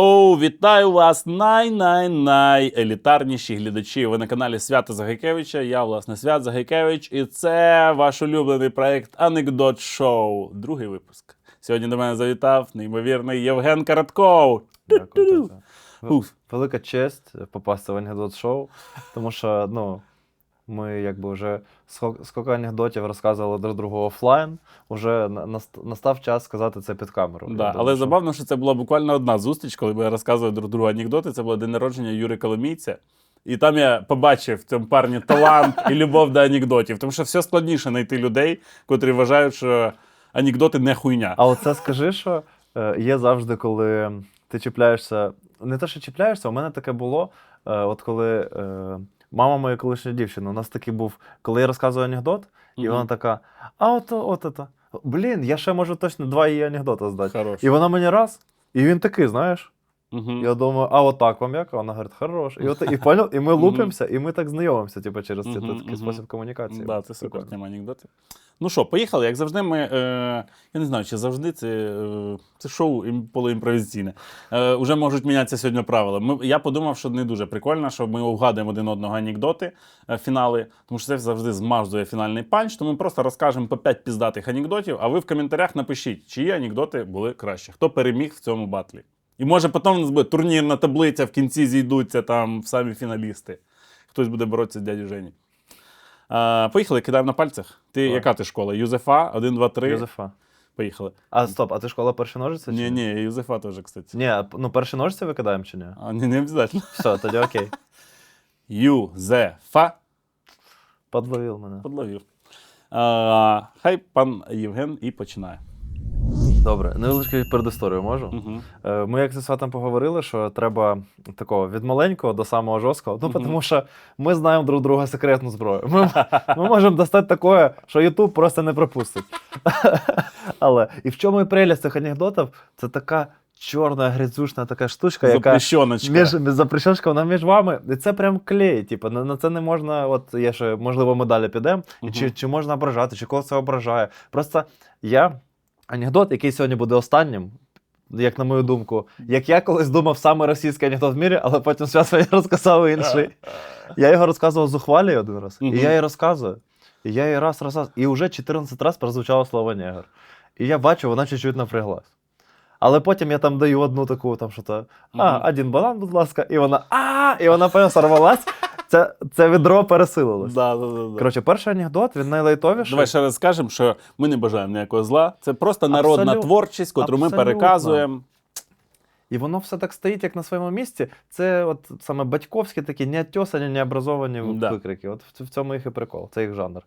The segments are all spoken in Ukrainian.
Оу, вітаю вас, най-най-най елітарніші глядачі. Ви на каналі Свята Загайкевича. Я, власне, Свят Загайкевич, і це ваш улюблений проект Анекдот Шоу. Другий випуск. Сьогодні до мене завітав неймовірний Євген Коротков. Дякую. Велика честь попасти в анекдот шоу, тому що ну, ми якби вже скільки анекдотів розказували друг другу офлайн, наст- настав час сказати це під камеру. Да, думаю, але що- забавно, що це була буквально одна зустріч, коли ми розказували друг другу анекдоти. Це було день народження Юри Коломійця. І там я побачив в цьому парні талант і любов до анекдотів. Тому що все складніше знайти людей, котрі вважають, що анекдоти не хуйня. А оце скажи, що е, є завжди, коли ти чіпляєшся. Не те, що чіпляєшся, у мене таке було, е, от коли е, мама моєї колишньої дівчини, у нас такий був, коли я розказую анекдот, і Мгм. вона така: а от, от это. Блін, я ще можу точно два її анекдота здати. Хорош. І вона мені раз, і він такий, знаєш. Мгм. Я думаю, а от так вам як? Вона говорить, хорош. І, от, і, понял, і ми лупимося, і ми так знайомимося, типу, через цей такий спосіб комунікації. Да, це супер тема анекдоти. Ну що, поїхали. Як завжди, ми. Е, я не знаю, чи завжди це, е, це шоу ім- полуімпровізаційне. Е, уже можуть мінятися сьогодні правила. Ми, я подумав, що не дуже прикольно, що ми угадуємо один одного анекдоти, е, фінали, тому що це завжди змажує фінальний панч. Тому ми просто розкажемо по 5 піздатих анекдотів, а ви в коментарях напишіть, чиї анекдоти були краще, хто переміг в цьому батлі. І може потім у нас буде турнірна таблиця, в кінці зійдуться там самі фіналісти. Хтось буде боротися з дядю Жені. А, поїхали, кидаємо на пальцях. Ти Давай. яка ти школа? Юзефа, 1, 2, 3. Юзефа. Поїхали. А стоп, а ти школа перші ножиці? Ні, ні, Юзефа теж, кстати. Ні, ну перші ножиці викидаємо чи ні? А, не, не обов'язково. Все, тоді окей. Юзефа Подловив мене. подловив. А, хай пан Євген і починає. Добре, невеличку передісторію можу. Угу. Е, Ми як зі сватом поговорили, що треба такого від маленького до самого жорсткого. Ну, Мгм. тому що ми знаємо друг друга секретну зброю. Ми, ми можемо достати таке, що Ютуб просто не пропустить. Але і в чому і прелість цих анекдотів? Це така чорна, грязючна така штучка, яка Запрещеночка. між запрещенка, вона між вами. І це прям клей. Типу, на, на це не можна. От я ще, можливо, ми далі підемо. Мгм. Чи, чи можна ображати, чи кого це ображає. Просто я анекдот, який сьогодні буде останнім. Як на мою думку, як я колись думав саме російський анекдот в мірі, але потім зараз я розказав інший. Я його розказував з ухвалі один раз, і я її розказую. І я її раз, раз, раз. І вже 14 разів прозвучало слово негр. І я бачу, вона чуть-чуть напряглась. Але потім я там даю одну таку, там що то, а, один банан, будь ласка, і вона а, і вона сорвалась. Це, це відро пересилилось. Да, да, да, да. Коротше, перший анекдот, він найлайтовіший. Давай ще раз скажемо, що ми не бажаємо ніякого зла. Це просто народна Абсолют- творчість, котру ми переказуємо. І воно все так стоїть, як на своєму місці. Це от саме батьковські такі неотьосані, необразовані Да. викрики. От в, в цьому їх і прикол, це їх жанр.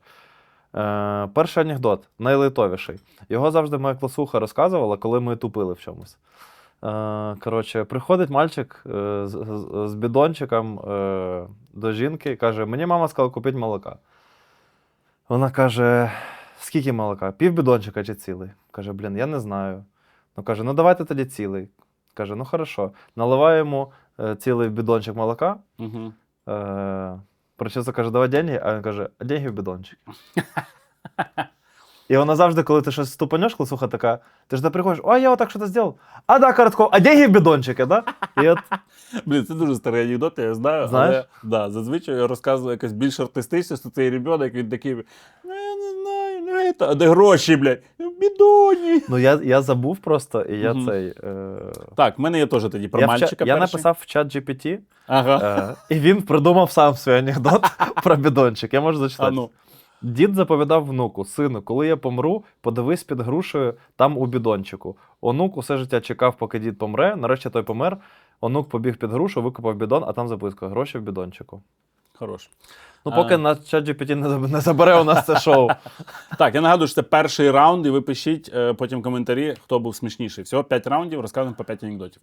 Е, перший анекдот, найлайтовіший. Його завжди моя класуха розказувала, коли ми тупили в чомусь. Е, коротше, приходить мальчик е, з, з, з бідончиком е, до жінки і каже: Мені мама сказала купити молока. Вона каже: скільки молока? Пів бідончика чи цілий? Каже, блін, я не знаю. Ну каже, ну давайте тоді цілий. Каже, ну хорошо. Наливає йому е, цілий бідончик молока. Угу. Е, Прочисто каже, давай деньги, а він каже, деньги в бідончик. І вона завжди, коли ти щось ступанеш, класуха така, ти ж не приходиш, о, я отак щось зробив. А да, коротко, а деньги в бідончики, да? І от Блін, це дуже старий анекдот, я знаю. Знаєш? Але да, зазвичай я розказую якось більш артистично, що цей ребенок, він такий. «Ну, Я не знаю, ну це, а де гроші, блядь? «В Бідоні. ну я, я забув просто, і я Мгм. цей. Е, Так, в мене є теж тоді про я, в ча- мальчика. я перший. написав в чат GPT, Ага. е, і він придумав сам свій анекдот про бідончик. Я можу зачитати. А ну. Дід заповідав внуку: сину, коли я помру, подивись під грушею там у бідончику. Онук усе життя чекав, поки дід помре. Нарешті той помер. Онук побіг під грушу, викопав бідон, а там записка: гроші в бідончику. Хорош. Ну, поки А. на чат GPT не, не забере у нас це шоу. Так, я нагадую, що це перший раунд, і ви пишіть е, потім коментарі, хто був смішніший. Всього 5 раундів, розказуємо по 5 анекдотів.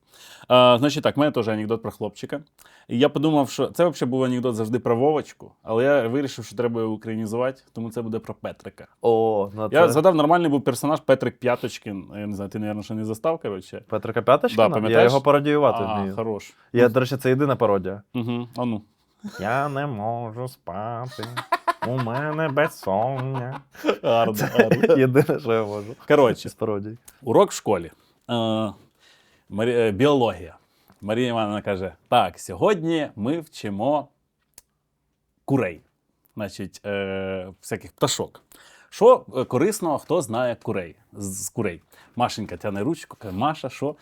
Е, значить так, в мене теж анекдот про хлопчика. І я подумав, що це взагалі був анекдот завжди про Вовочку, але я вирішив, що треба його українізувати, тому це буде про Петрика. О, ну Я це згадав, нормальний був персонаж Петрик П'яточкин. Я не знаю, ти, мабуть, ще не застав, коротше. Петрика Да, П'яточкина? я його пародіювати А, вмію. хорош. Я, до речі, це єдина пародія. Угу. А ну. Я не можу спати. У мене безсоння. Гарно, гарно. Єдине, що я можу. Коротше, урок в школі. Е, Марі- е, біологія. Марія Івановна каже: так, сьогодні ми вчимо курей, значить, е, всяких пташок. Що е, корисного, хто знає курей з, з курей? Машенька тяне ручку, каже, Маша, що?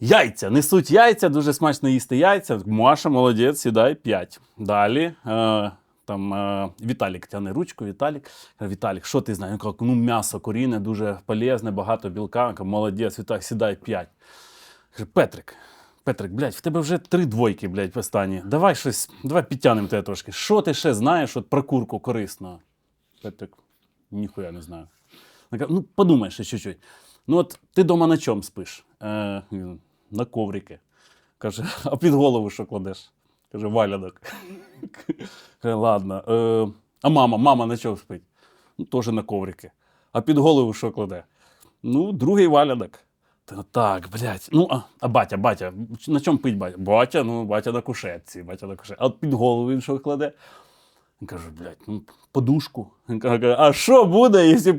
Яйця, несуть яйця, дуже смачно їсти яйця. Маша, молодець, сідай 5. Далі. Е, там е, Віталік тяне ручку, Віталік. Віталік, що ти знаєш? Ну, м'ясо куріне, дуже полезне, багато білка. Молодець, Віталік, сідай 5. Каже, Петрик, Петрик, блядь, в тебе вже три двойки, блядь, останні. Давай щось, давай підтягнемо тебе трошки. Що ти ще знаєш от про курку корисного? Петрик, ніхуя не знаю. Ну, подумай ще чуть-чуть. Ну, от ти дома на чому спиш? Е, на коврики. Каже, а під голову що кладеш? Каже, валянок. Ладно. Е, а мама, мама на чому спить? Ну, теж на коврики. А під голову що кладе? Ну, другий валянок. Та Так, блядь. Ну, а, а батя, батя, на чому пить батя? Батя, ну, батя на кушетці, батя на кушетці. А під голову він що кладе? Він каже, блядь, ну, подушку. Він каже, а що буде, якщо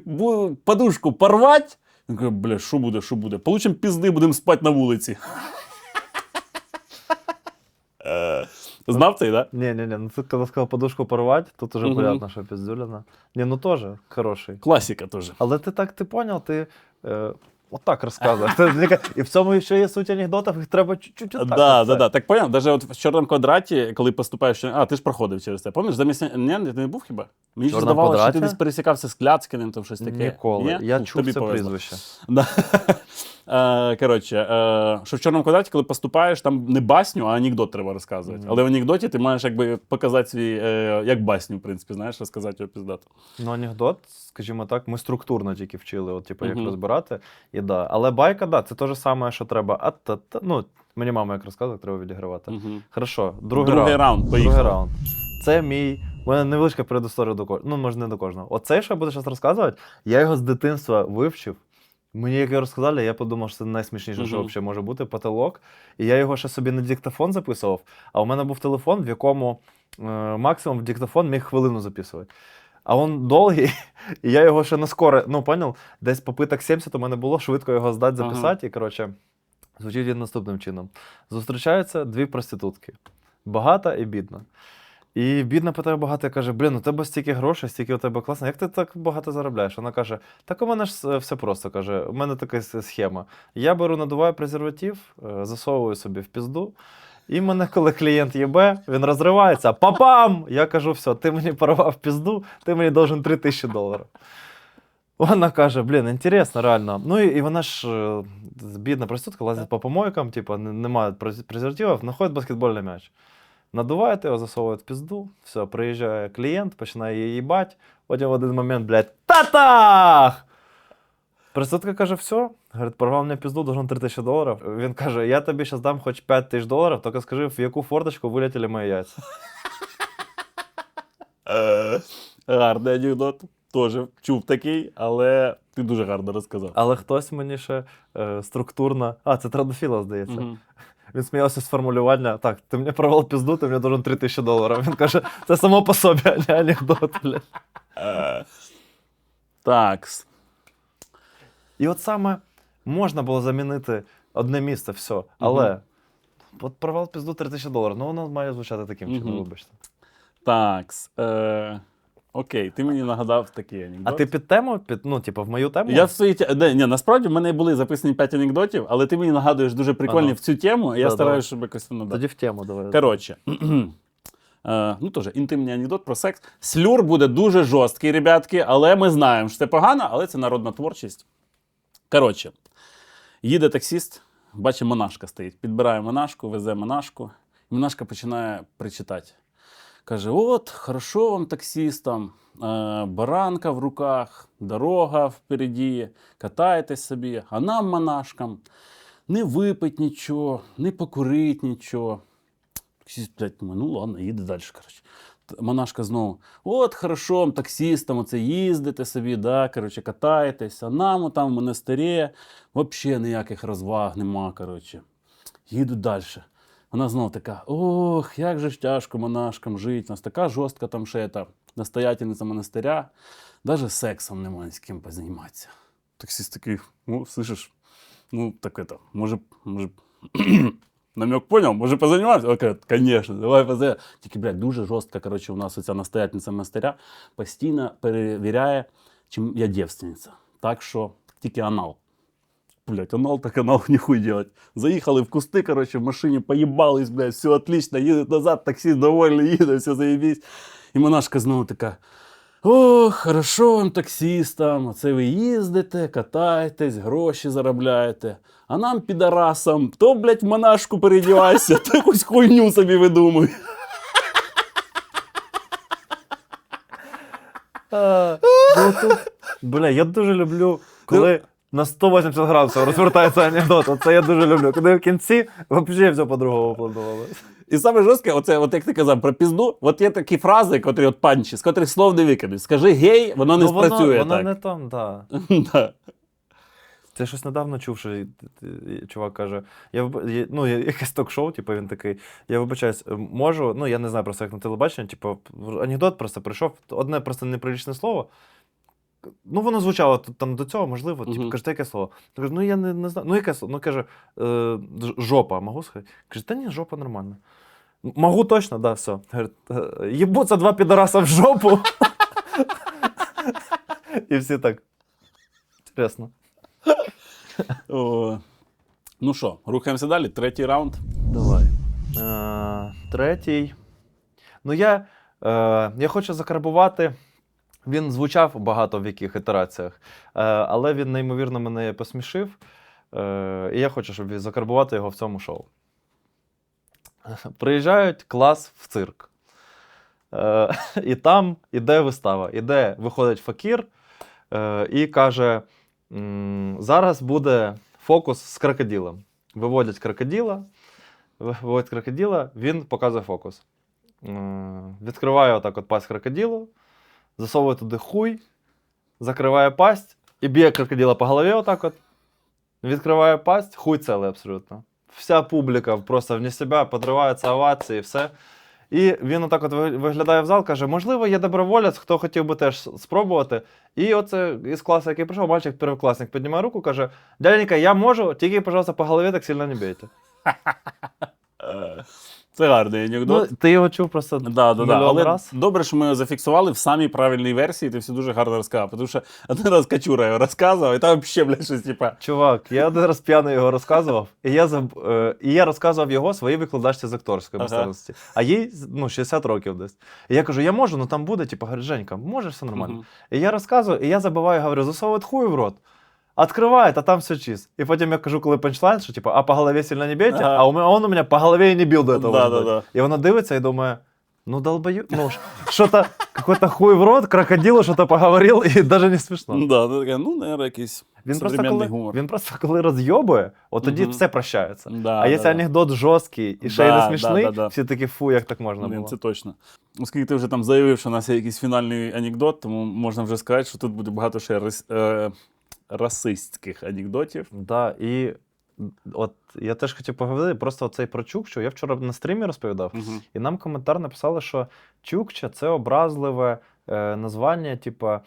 подушку порвати? Він каже, бля, що буде, що буде? Получимо пізди, будемо спати на вулиці. Е, Знав цей, так? Не, не, не, ну ты когда сказал подушку порвать, тут уже Мгм. понятно, що пиздюлина. Не, ну тоже хороший. Класіка теж. Але ти так ти поняв, ти е, отак розказує. І в цьому ще є суть анекдотів, їх треба чуть-чуть отак. Да, так. да, да. Так понятно, навіть от в чорному квадраті, коли поступаєш, а ти ж проходив через це. Пам'ятаєш, замість ні, ти не був хіба? Мені ж здавалося, що ти десь пересікався з Кляцькиним, там щось таке. Ніколи. Я чув тобі це прізвище. Е, Коротше, е, що в чорному квадраті, коли поступаєш, там не басню, а анекдот треба розказувати. Мгм. Але в анекдоті ти маєш якби показати свій, е, як басню, в принципі, знаєш, розказати його піздато. Ну, анекдот, скажімо так, ми структурно тільки вчили, от, типу, як Мгм. розбирати. І да. Але байка, да, це те ж саме, що треба. А, та, та, ну, мені мама як розказує, треба відігравати. Мгм. Хорошо, другий, Другий раунд, Другий раунд. Це мій. У мене невеличка передісторія до кожного. Ну, може, не до кожного. Оцей, що я буду зараз розказувати, я його з дитинства вивчив. Мені як розказали, я подумав, що це найсмішніше, що взагалі може бути потолок. І я його ще собі на диктофон записував. А у мене був телефон, в якому е, максимум в диктофон міг хвилину записувати. А він довгий, і я його ще не скоро, ну, поняв, десь попиток 70 у мене було, швидко його здати, записати. І, коротше, звучить він наступним чином: зустрічаються дві проститутки багата і бідна. І бідна питає багато каже: Блін, у тебе стільки грошей, стільки у тебе класно. Як ти так багато заробляєш? Вона каже: Так у мене ж все просто. каже, у мене така схема. Я беру, надуваю презерватив, е, засовую собі в пізду. І мене, коли клієнт їбе, він розривається. Папам! Я кажу, все, ти мені порвав пізду, ти мені должен 3 тисячі доларів. Вона каже: блін, інтересно, реально. Ну і, і вона ж е, бідна проститутка, лазить по помойкам, типу, немає презервативів, знаходить баскетбольний м'яч. Надувають його, засовують в пізду, все, приїжджає клієнт, починає її їбать, потім в один момент, блядь, татах! Проститутка каже, все, говорить, порвав мені пізду, должен 3 тисячі доларів. Він каже, я тобі зараз дам хоч 5 тисяч доларів, тільки скажи, в яку форточку вилетіли мої яйця. Е, Гарний анекдот. Теж чув такий, але ти дуже гарно розказав. Але хтось мені ще е, структурно. А, це традофіла, здається. Він сміявся з формулювання. Так, ти мені порвав пізду, ти мені должен 3 тисячі доларів. Він каже, це само по собі, а не анекдот, блядь. Е, Так. І от саме можна було замінити одне місце, все. Але от порвав пізду 3 тисячі доларів. Ну, воно має звучати таким чином, Мгм. вибачте. Так. Е, окей, ти мені нагадав такий анекдот. А ти під тему, під, ну, типу, в мою тему? Я в своїй ті- де, ні, насправді в мене були записані 5 анекдотів, але ти мені нагадуєш дуже прикольні Ага. в цю тему, і я Да, стараюся, щоб якось воно. Тоді в тему давай. Коротше. Е, ну, теж інтимний анекдот про секс. Слюр буде дуже жорсткий, ребятки, але ми знаємо, що це погано, але це народна творчість. Коротше, їде таксіст, бачить, монашка стоїть. Підбирає монашку, везе монашку, і монашка починає причитати. Каже: от, хорошо вам таксістам, е, баранка в руках, дорога впереді, катаєтесь собі, а нам, монашкам, не випить нічого, не покурить нічого. Таксист, блядь, ну ладно, їде далі. Коротше. Монашка знову: от хорошо, таксістам оце їздите собі, да, коротше, катаєтесь, а нам там в монастирі взагалі ніяких розваг нема. Коротше. Їду далі. Вона знову така: ох, як же ж тяжко монашкам жити. У нас така жорстка там ще та настоятельниця монастиря, навіть сексом немає з ким позайматися. Таксист такий, ну, слышиш, ну, так это, може, може. Намек понял? Може позанімався? Он каже, звісно, давай позанімався. Тільки, блядь, дуже жорстко, коротше, у нас оця настоятельниця монастиря постійно перевіряє, чи я дівственниця. Так що тільки анал. Блять, анал так анал ніхуй делать. Заїхали в кусти, короче, в машині поїбались, блядь, все отлично, їдуть назад, таксист довольний їде, все заєбісь. І монашка знову така. О, хорошо вам таксістам, оце ви їздите, катаєтесь, гроші заробляєте. А нам, підарасам, то, блядь, в монашку передівайся, то якусь хуйню собі видумуй. Ну, бля, я дуже люблю, коли на 180 градусів розвертається анекдот. Оце я дуже люблю. Коли в кінці взагалі все по-другому планували. І саме жорстке, оце, от як ти казав про пізду, от є такі фрази, котрі от панчі, з котрих слов не викинуть. Скажи гей, воно не Ну, воно, спрацює воно так. не там, да. Да. Це щось недавно чув, що й- й- чувак каже: я, виб- ну, є якесь ток-шоу, типу, він такий. Я вибачаюсь, е, можу, ну я не знаю просто як на телебаченні, типу, в- анекдот просто прийшов, одне просто неприлічне слово. Ну, воно звучало там до цього, можливо. Типу, Мгм. каже, «Та яке слово? Я кажу, ну я не, не знаю. Ну, яке слово? Ну, каже, е, жопа, можу сказати? Каже, та ні, жопа нормально. Могу точно, да, все. Говорить, «Е, Єбуться два підараса в жопу. І всі так. Інтересно. О. Ну що, рухаємося далі. Третій раунд. Давай. Е, третій. Ну, я, е, я хочу закарбувати. Він звучав багато в яких ітераціях, е, але він неймовірно мене посмішив. Е, і я хочу, щоб закарбувати його в цьому шоу. Приїжджають клас в цирк. Е, і там іде вистава. Іде, виходить факір і каже: зараз буде фокус з крокодилом. Виводять крокодила, виводять крокодила, він показує фокус. Відкриває отак от пасть крокодилу, засовує туди хуй, закриває пасть і б'є крокодила по голові отак от. Відкриває пасть, хуй цілий абсолютно. Вся публіка просто вне себе подриваються овації, і все. І він отак от виглядає в зал, каже: можливо, є доброволець, хто хотів би теж спробувати. І оце із класу, який прийшов, мальчик первокласник піднімає руку, каже: Дяденька, я можу, тільки, пожалуйста, по голові так сильно не бійте. Це гарний анекдот. Ну, ти його чув просто Да, да, да. Але раз. добре, що ми його зафіксували в самій правильній версії, ти все дуже гарно розказав. Тому що один раз Качура його розказував, і там взагалі, блядь, щось типа. Чувак, я один раз п'яно його розказував, і я, заб... е, і я розказував його своїй викладачці з акторської Ага. мистецтвості. А їй ну, 60 років десь. І я кажу, я можу, ну там буде, типу, Женька, можеш все нормально. Мгм. І я розказую, і я забиваю, говорю, засовують хуй в рот. Открывает, а там все чист. І потім я кажу, коли панчлайн, що типу, а по голові сильно не бейте, Ага. а у мене, он у мене по голові і не бил до этого. Да, блядь. да, да. І вона дивиться і думає, ну долбою, ну ш- что-то, какой-то хуй в рот, крокодилу что-то поговорил, і даже не смішно. Да, ти така, ну, наверное, якийсь Він просто, современний коли, гумор. він просто коли розйобує, от тоді Мгм. все прощається. Да, а да, якщо да. анекдот жорсткий і ще й Да, не да, смішний, да, да. всі такі фу, як так можна Блін, було. це точно. Оскільки ти вже там заявив, що у нас є якийсь фінальний анекдот, тому можна вже сказати, що тут буде багато ще рас... е... расистських анекдотів. Да, і от я теж хотів поговорити просто цей про Чукчу. Я вчора на стрімі розповідав, Угу. і нам коментар написали, що Чукча це образливе е, названня, типа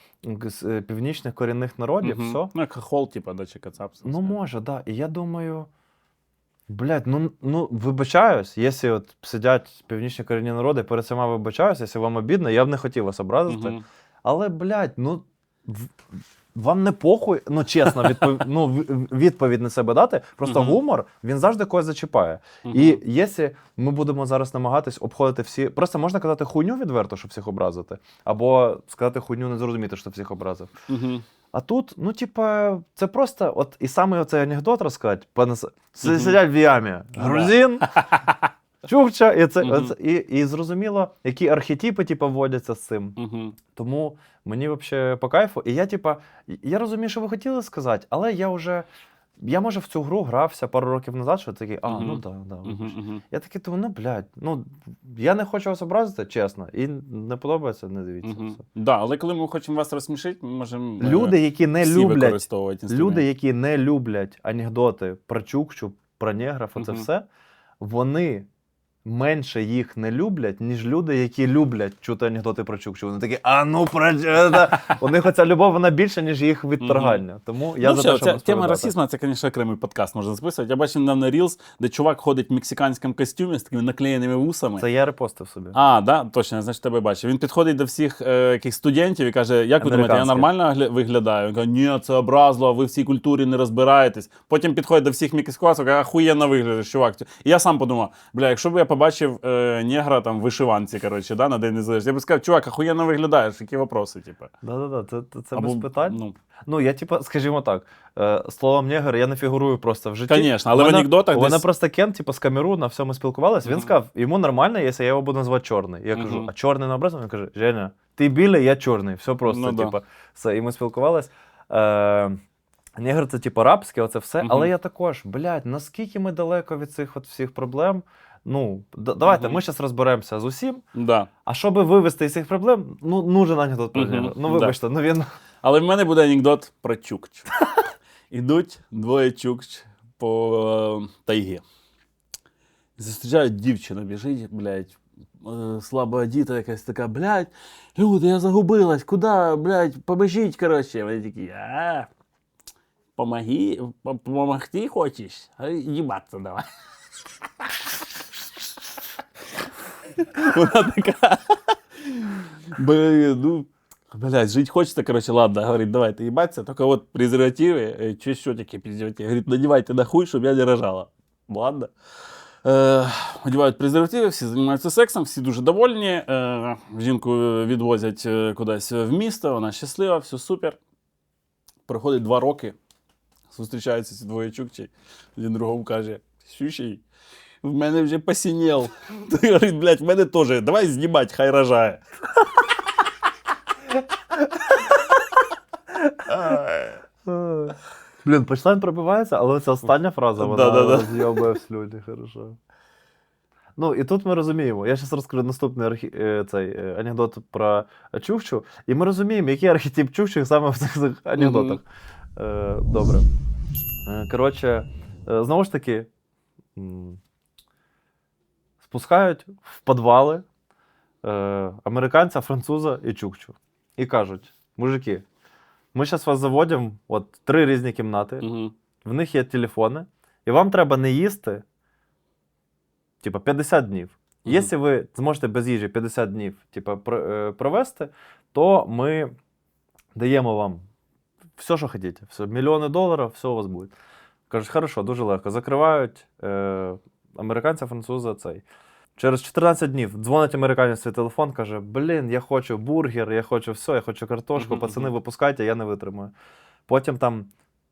е, північних корінних народів. Все. Ну, як хохол, типа, да, чи кацап. Ну, може, да. І я думаю. Блядь, ну, ну вибачаюсь, якщо от сидять північні корінні народи, перед цим вибачаюсь, якщо вам обідно, я б не хотів вас образити. Угу. Але, блядь, ну. Вам не похуй, ну чесно, відпов... ну, відповідь на себе дати. Просто гумор він завжди когось зачіпає. І якщо ми будемо зараз намагатись обходити всі. Просто можна казати хуйню відверто, щоб всіх образити, або сказати хуйню не зрозуміти, що всіх образив. А тут, ну, типа, це просто, от і саме оцей анекдот розказати, пане С- С- сидять в ямі. Грузин, Чукча, і це, Мгм. оце- і, і зрозуміло, які архетипи, типу, вводяться з цим. Угу. Тому мені взагалі по кайфу. І я, типа, я розумію, що ви хотіли сказати, але я вже. Я, може, в цю гру грався пару років назад, що такий, а, Мгм. ну да, да. Вибач». Угу. Я такий думаю, ну блядь, ну я не хочу вас образити, чесно. І не подобається, не дивіться. Угу. все. Да, але коли ми хочемо вас розсмішити, ми можемо е, Люди, які не всі люблять. Люди, які не люблять анекдоти про чукчу, про негрів, оце Мгм. все, вони менше їх не люблять, ніж люди, які люблять чути анекдоти про Чукчу. Вони такі, а ну про. У них оця любов вона більша, ніж їх відторгання. Тому я ну, за те, тема расизму це, звісно, окремий подкаст можна записувати. Я бачив недавно Reels, де чувак ходить в мексиканському костюмі з такими наклеєними вусами. Це я репостив собі. А, да, точно, я значить тебе бачив. Він підходить до всіх е, яких студентів і каже: Як ви думаєте, я нормально виглядаю? Він каже, ні, це образливо, ви в цій культурі не розбираєтесь. Потім підходить до всіх мексиканців, каже, ахуєнно виглядаєш, чувак. І я сам подумав, бля, якщо б я побачив е, негра там в вишиванці, коротше, да, на День Незалежності, я б сказав, чувак, ахуєнно виглядаєш, які вопроси, типу. Да-да-да, це, це, це Або, без питань. Ну, Ну, я, типа, скажімо так, е, словом негр я не фігурую просто в житті. Конечно, але в анекдотах У мене десь- просто Кен, типу, з Камеруна, все ми спілкувалися. Він Мгм. сказав, йому нормально, якщо я його буду називати чорний. Я кажу, Мгм. а чорний на образом? Він каже, Женя, ти білий, я чорний. Все просто, Ну да. типу, все. І ми спілкувалися. Е, негр це, типу, рабське, оце все. Мгм. Але я також, блядь, наскільки ми далеко від цих от всіх проблем. Ну, давайте, Мгм. ми зараз розберемося з усім. да. А щоб вивести із цих проблем, ну, нужен анекдот про негра. Ну, да. вибачте, ну він. Але в мене буде анекдот про чукч. Ідуть двоє чукч по е, тайгі. Зустрічають дівчину, біжить, блядь, е, слабо одіта якась така, блядь, люди, я загубилась, куди, блядь, побежіть, коротше. Вони такі, а, помоги, помогти хочеш? Їбаться давай. Вона така. Блин, ну, блядь, жить хочется, короче, ладно, говорит, давайте ебаться, только вот презервативы, э, че еще такие презервативы? Говорит, надевайте на хуй, чтобы я не рожала. Ладно. Е, одягають презервативи, всі займаються сексом, всі дуже довольні. Е, жінку відвозять е, кудись в місто, вона щаслива, все супер. Проходить два роки, зустрічаються ці двоє чукчі. Один другому каже: Щущий, в мене вже посинел. Той говорить, блядь, в мене теж, давай знімати, хай рожає. Блін, почтайн пробивається, але це остання фраза, вона Да-да-да. роз'єбує в слюні, хорошо. Ну, і тут ми розуміємо. Я зараз розкажу наступний архі... е, цей е, анекдот про Чукчу, і ми розуміємо, який архетип Чукчі саме в цих анекдотах. Е, добре. Е, коротше, знову ж таки, спускають в підвали е, американця, француза і Чукчу. І кажуть: мужики, ми зараз вас заводимо, от три різні кімнати, Угу. в них є телефони, і вам треба не їсти, типа 50 днів. Мгм. Якщо ви зможете без їжі 50 днів типа, е, провести, то ми даємо вам все, що хочете. Все, мільйони доларів, все у вас буде. Кажуть, хорошо, дуже легко. Закривають е, американця, француза цей. Через 14 днів дзвонить американець свій телефон, каже: Блін, я хочу бургер, я хочу все, я хочу картошку, пацани, мгм. випускайте, я не витримаю. Потім там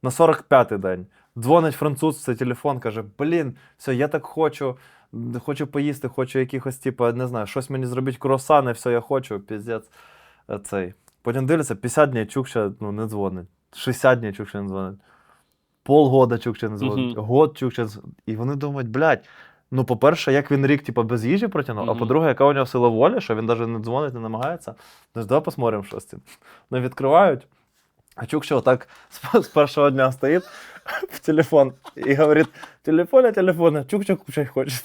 на 45-й день дзвонить француз цей телефон, каже: Блін, все, я так хочу, хочу поїсти, хочу якихось, типу, не знаю, щось мені зробити, круасани, все, я хочу, піздець. Е, Цей. Потім дивляться, 50 днів Чукча ну, не дзвонить. 60 днів Чукча не дзвонить. Полгода дзвонить. Мгм. Год Чукча не дзвонить. І вони думають, блядь, ну, по-перше, як він рік типу, без їжі протягнув, а по-друге, яка у нього сила волі, що він навіть не дзвонить, не намагається. Ну, давай посмотрим, що з цим. Ну, відкривають. А Чукча отак з, з першого дня стоїть в телефон і говорить: телефона, телефона, Чукча кушать хоче.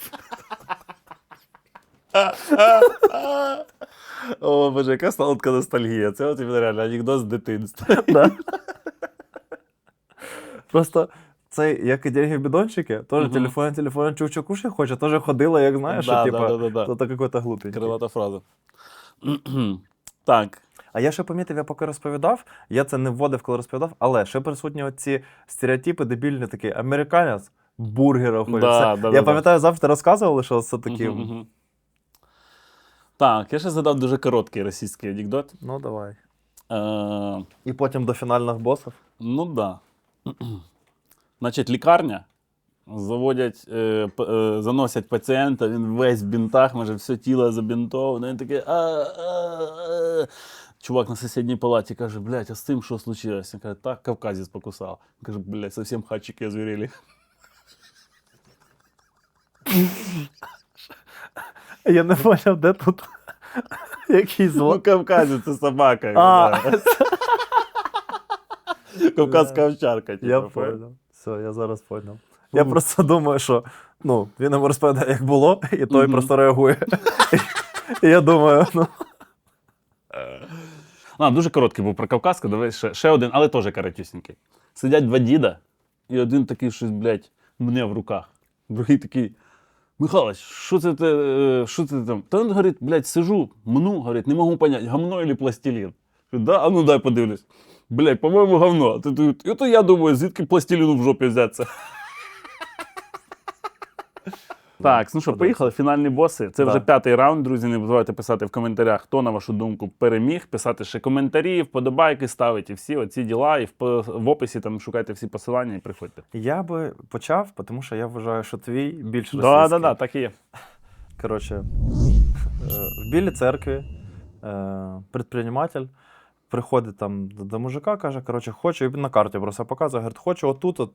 О, боже, яка солодка ностальгія. Це от реально анекдот з дитинства. Да. Просто цей, як і деньги в бідончики, теж Мгм. телефон, телефон, чукча кушать хоче, теж ходила, як знаєш, Да, що да, типа, да, да, да. то так какой-то глупенький. Крилата фраза. так. А я ще помітив, я поки розповідав, я це не вводив, коли розповідав, але ще присутні оці стереотипи дебільні такі, американець, бургера хоче. Да, да, я да, пам'ятаю, завжди розказували, що це такі. Мгм, мгм. Так, я ще задав дуже короткий російський анекдот. Ну, давай. Е, І потім до фінальних босів. ну да. Значить, лікарня. Заводять, е, е, заносять пацієнта, він весь в бінтах, може все тіло забінтоване. Він такий. А, а, а. Чувак на сусідній палаті каже, блядь, а з цим що случилось? Він каже, так, кавказець покусав. Він каже, блядь, совсем хатчики озверели. Я не поняв, де тут який Ну, звук. кавказець це собака. А, Кавказька овчарка. типу, я понял? Все, я зараз понял. Я просто думаю, що ну, він йому розповідає, як було, і той Мгм. просто реагує. І я думаю, ну. А, дуже короткий був про Кавказка, давай ще, ще один, але теж каратюсінький. Сидять два діда, і один такий щось, блядь, мне в руках. Другий такий. Михайлович, що це ти, е, що ти там? Та він говорить, блядь, сижу, мну, говорить, не можу понять, гамно или пластилін. Кажу, Да? А ну дай подивлюсь. Блядь, по-моєму, говно. А ти тут- І то я думаю, звідки пластиліну в жопі взяться. Так, ну що, поїхали. Фінальні боси. Це вже п'ятий раунд, друзі. Не забувайте писати в коментарях, хто, на вашу думку, переміг. Писати ще коментарі, вподобайки ставити, всі оці діла. І в, в описі там шукайте всі посилання і приходьте. Я би почав, тому що я вважаю, що твій більш Так, російський. да, да, так і є. Коротше, е, в Білій церкві е, предприниматель приходить там до, мужика, каже, коротше, хочу, і на карті просто показує, говорить, хочу отут от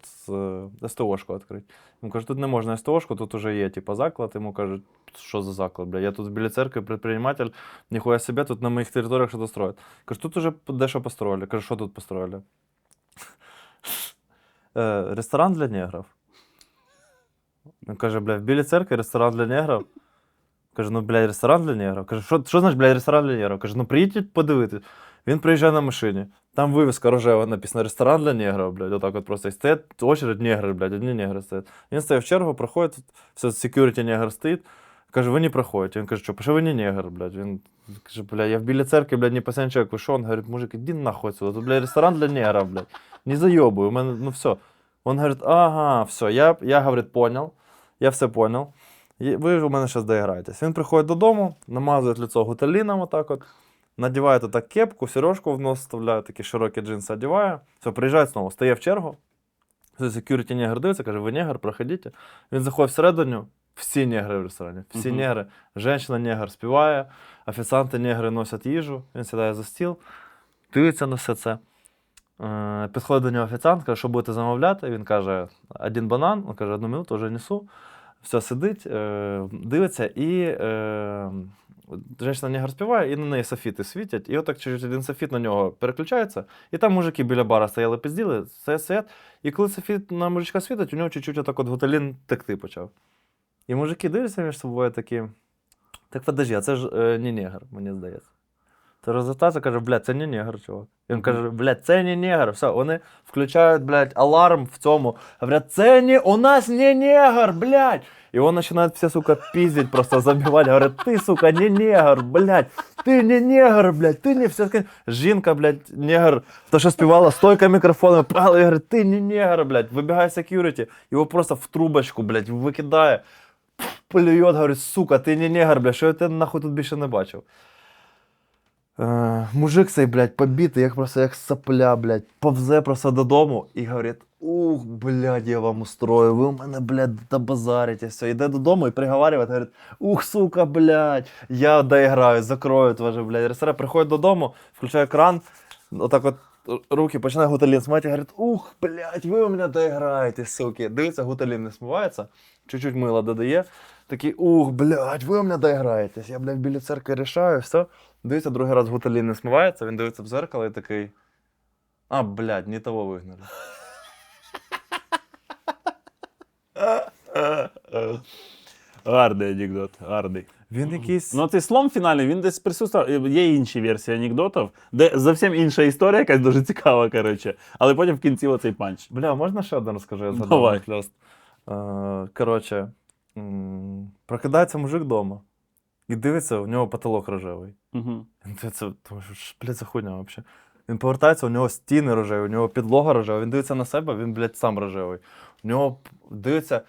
е, СТОшку відкрити. Він каже, тут не можна СТОшку, тут уже є типу, заклад. Йому кажуть, що за заклад, бля? Я тут в Білій церкві предприниматель, ніхуя себе, тут на моїх територіях що строять. Каже, тут уже дещо построили. Каже, що тут построили? Е, ресторан для негрів. Він каже, бля, в Білій церкві ресторан для негрів. Каже, ну, блядь, ресторан для негрів. Каже, що, що значить, блядь, ресторан для негрів? Каже, ну приїдьте подивитись. Він приїжджає на машині. Там вивіска рожева написано ресторан для негрів, блядь, отак от просто. Стоять очередь негри, блядь, одні негри стоять. Він стає в чергу, проходить, все, security негр стоїть. Каже, ви не проходите. Він каже, що, що ви не негр, блядь. Він каже, блядь, я в Білій церкві, блядь, не последний человек вийшов. Он говорить, мужик, іди нахуй сюди. Тут, блядь, ресторан для негра, блядь. Не заебывай, у мене, ну все. Он говорит, ага, все, я, я говорит, понял, я все понял. Ви у мене зараз доіграєтесь. Він приходить додому, намазує лицо гуталіном отак от, надіває так кепку, сережку в нос вставляє, такі широкі джинси одіває. Все, приїжджає знову, стає в чергу. Секюріті негр дивиться, каже, ви негр, проходіть. Він заходить всередину, всі негри в ресторані, всі Мгм. негри. Женщина негр співає, офіціанти негри носять їжу, він сідає за стіл, дивиться на все це. Е, Підходить до нього офіціант, каже, що будете замовляти. Він каже, один банан, він каже, одну минуту вже несу. Все сидить, е, дивиться, і е, женщина негр співає, і на неї софіти світять. І отак через один софіт на нього переключається. І там мужики біля бара стояли пизділи, все свят. І коли софіт на мужичка світить, у нього чуть-чуть отак от гуталін текти почав. І мужики дивляться між собою такі. Так подожди, а це ж е, не негр, мені здається. Це розвертається, каже, блядь, це не негр, чувак. І Він каже, блядь, це не негр. Все, вони включають, блядь, аларм в цьому. Говорять, це не, у нас не негр, блядь. І він починає все, сука, пиздить, просто забивати. Говорить, ти, сука, не негр, блядь. Ти не негр, блядь, ти не все. Жінка, блядь, негр, то, що співала, стойка мікрофоном, пала і говорить, ти не негр, блядь. Вибігає секюріті, його просто в трубочку, блядь, викидає. Плює, говорить, сука, ти не негр, блядь, що я тебе нахуй тут більше не бачив. Е, мужик цей, блядь, побитий, як просто як сопля, блядь, повзе просто додому і говорить: ух, блядь, я вам устрою, ви у мене, блядь, добазарите, все. Йде додому і приговарює, говорить, ух, сука, блядь, я доіграю, закрою твоже, блядь. Ресера приходить додому, включає кран, отак от руки починає гуталін смати, говорить, ух, блядь, ви у мене доіграєте, суки. Дивиться, гуталін не смивається, чуть-чуть мила додає. Такий, ух, блядь, ви у мене доіграєтесь. Я, блядь, біля церкви рішаю, все. Дивиться, другий раз гуталін не смивається, він дивиться в зеркало і такий. А, блядь, не того вигнали. Гарний анекдот, гарний. Він якийсь. Ну, цей слом фінальний, він десь присутствував. Є інші версії анекдотів, де зовсім інша історія, якась дуже цікава, коротше. Але потім в кінці оцей панч. Бля, можна ще один розкажу? Я згадав Давай. Хльост. Е, Коротше, м, прокидається мужик вдома і дивиться, у нього потолок рожевий. Угу. Він дивиться, тому що ж, блядь, за хуйня взагалі. Він повертається, у нього стіни рожеві, у нього підлога рожева, він дивиться на себе, він, блядь, сам рожевий. У нього п- дивиться,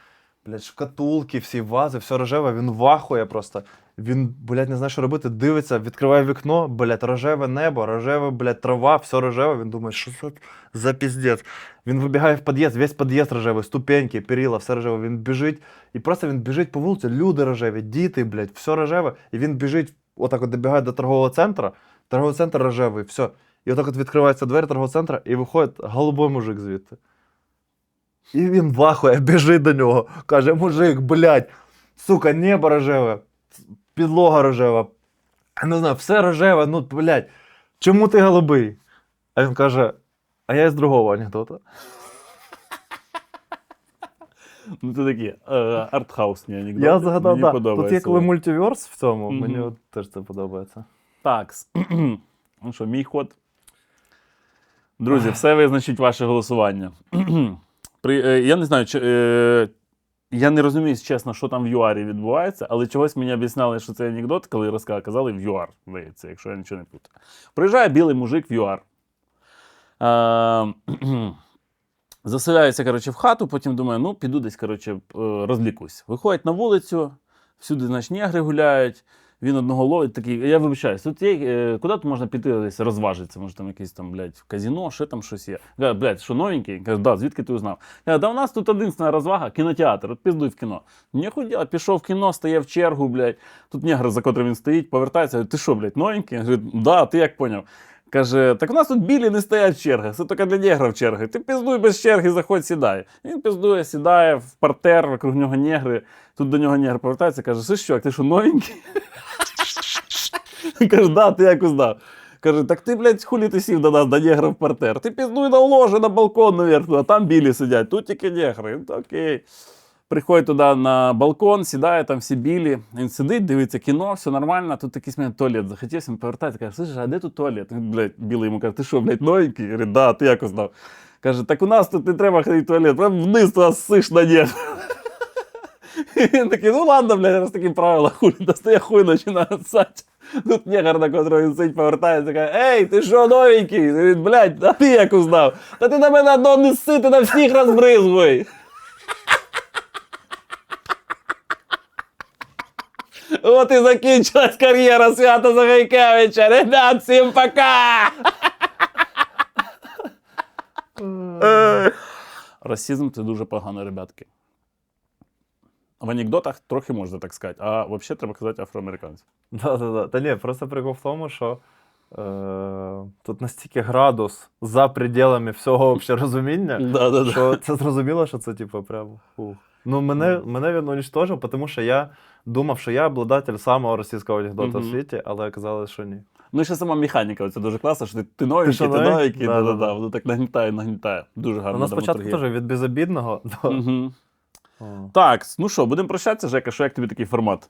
блядь, шкатулки, всі вази, все рожеве, він вахує просто. Він, блядь, не знає, що робити, дивиться, відкриває вікно, блядь, рожеве небо, рожеве, блядь, трава, все рожеве. Він думає, що це за піздець. Він вибігає в під'їзд, весь під'їзд рожевий, ступеньки, перила, все рожеве. Він біжить, і просто він біжить по вулиці, люди рожеві, діти, блядь, все рожеве. І він біжить, отак от добігає до торгового центру, торговий центр рожевий, все. І отак от відкриваються двері торгового центру, і виходить голубой мужик звідти. І він вахує, біжить до нього. Каже, мужик, блядь, сука, небо рожеве, підлога рожева. Не знаю, все рожеве, ну, блядь, чому ти голубий? А він каже, а я з другого анекдота. Ну, це такі е, артхаусні анекдоти. Я згадав, Мені да. тут є коли мультиверс в цьому, Мгм. мені от теж це подобається. Так. Ну що, мій ход. Друзі, все визначить ваше голосування. При, е, я не знаю, чи, е, я не розумію, чесно, що там в ЮАРі відбувається, але чогось мені об'ясняли, що це анекдот, коли розказали, казали в ЮАР, здається, якщо я нічого не путаю. Приїжджає білий мужик в ЮАР. Е, заселяється, коротше, в хату, потім думає, ну, піду десь, коротше, е, розлікусь. Виходить на вулицю, всюди, значить, негри гуляють. Він одного ловить такий, я вибачаюсь, тут є, е, куди тут можна піти десь розважитися? Може там якийсь там, блядь, казіно, ще там щось є. Каже, блядь, що новенький? Каже, да, звідки ти узнав? Каже, да у нас тут одинственна розвага, кінотеатр, от піздуй в кіно. Ніхуй діла, пішов в кіно, стає в чергу, блядь. Тут негр, за котрим він стоїть, повертається, ти що, блядь, новенький? Каже, да, ти як поняв? Каже, так у нас тут білі не стоять в чергах, це тільки для негрів черги. Ти піздуй без черги, заходь, сідай. Він піздує, сідає в партер, вокруг нього негри. Тут до нього негр повертається, каже, що що, ти що новенький? Каже, да, ти як узнав. Каже, так ти, блядь, хулі ти сів до нас, до негрів в партер. Ти піздуй на ложе, на балкон наверх, а там білі сидять, тут тільки негри. Ну, Окей. Приходить туди на балкон, сідає, там всі білі. Він сидить, дивиться кіно, все нормально. Тут якийсь мене туалет захотівся, він повертається, каже, слышиш, а де тут туалет? Він, блядь, білий йому каже, ти що, блядь, новенький? Говорить, да, ти як узнав? Каже, так у нас тут не треба ходити в туалет, прям вниз туди сиш на негр. Він такий, ну ладно, блядь, раз такі правила, хуй, достає хуй, починає ссати. Тут негр, на котрого він сидить, повертається, каже, ей, ти що новенький? Він, блядь, а ти як узнав? Та ти на мене одного не сси, ти на всіх розбризгуй. От і закінчилась кар'єра свята Загайкевича. Ребят, всім пока! Расизм це дуже погано, ребятки. В анекдотах трохи можна так сказати, а взагалі треба казати афроамериканці. Да, да, да. Та ні, просто прикол в тому, що е, тут настільки градус за пределами всього общерозуміння, Да, да, да. що це зрозуміло, що це типу прям. Ух. Ну, мене, мене він уничтожив, тому що я думав, що я обладатель самого російського анекдота в світі, але оказалось, що ні. Ну і ще сама механіка, це дуже класно, що ти, ти новенький, ти новенький? Да, да, да, да, да. да, воно так нагнітає, нагнітає. Дуже гарно. У нас спочатку теж від безобідного до. Так, ну що, будемо прощатися, Жека, що як тобі такий формат?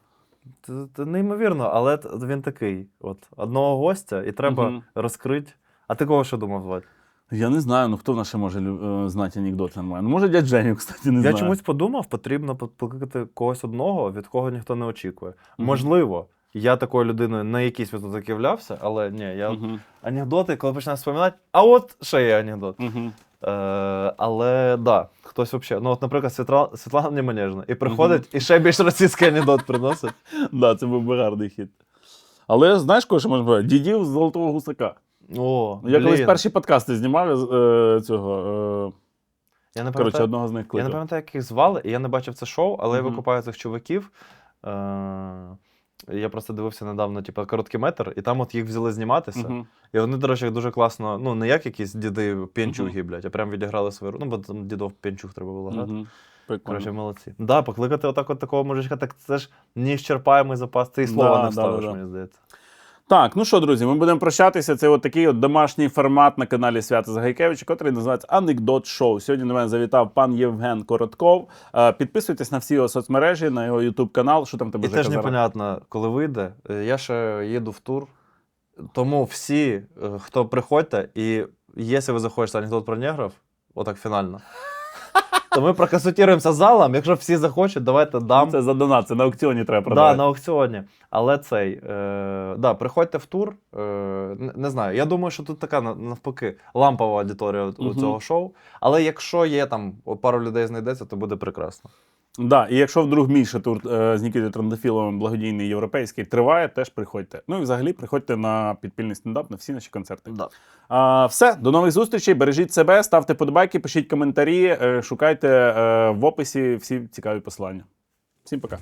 Це, це неймовірно, але т- він такий: от одного гостя, і треба Мгм. розкрити. А ти кого що думав звати? Я не знаю, ну хто в нас ще може лю- е, знати анекдот нормально. Ну, може, дядь Женю, кстати, не я знаю. чомусь подумав, потрібно покликати когось одного, від кого ніхто не очікує. Мгм. Можливо, я такою людиною на якийсь випадок являвся, але ні, я Угу. анекдоти, коли починаю споминати, а от ще є анекдот. Угу. Е, але да, хтось взагалі. Ну, от, наприклад, Світла... Світлана Неманежна. І приходить і ще більш російський анекдот приносить. Да, це був би гарний хід. Але знаєш, кого ще можна сказати? Дідів з Золотого Гусака. О, Я колись перші подкасти знімав з, е, цього. Е, Я не коротше, одного з них я не пам'ятаю, як їх звали, і я не бачив це шоу, але я викупаю цих чуваків. Е, я просто дивився недавно, типу, короткий метр, і там от їх взяли зніматися. Мгм. І вони, до речі, дуже класно, ну, не як якісь діди п'янчуги, блядь, а прям відіграли свою роль. Ну, бо там дідов п'янчуг треба було грати. Мгм. Коротше, Прикольно. молодці. Да, покликати отак от такого мужичка, так це ж неіщерпаємий запас. Ти і слова Да, не да, вставиш, да, да. мені здається. Так, ну що, друзі, ми будемо прощатися. Це от такий от домашній формат на каналі Свята Загайкевича, який називається Анекдот Шоу. Сьогодні до мене завітав пан Євген Коротков. Е, Підписуйтесь на всі його соцмережі, на його YouTube канал. Що там тебе І теж непонятно, коли вийде. Е, Я ще їду в тур. Тому всі, е, хто приходьте, і якщо ви захочете анекдот про негрів, отак фінально, то ми прокасутіруємося залом. Якщо всі захочуть, давайте дам. Це за донат, це на аукціоні треба Да, продавати. на аукціоні. Але цей, е, да, приходьте в тур. Е, не, не знаю. Я думаю, що тут така на- навпаки лампова аудиторія у Мгм. цього шоу. Але якщо є там пару людей знайдеться, то буде прекрасно. Да, і якщо вдруг мій тур е, з Нікітою Трандафіловим благодійний європейський триває, теж приходьте. Ну і взагалі приходьте на підпільний стендап на всі наші концерти. Да. А, все, до нових зустрічей. Бережіть себе, ставте подобайки, пишіть коментарі, е, шукайте е, в описі всі цікаві посилання. Всім пока.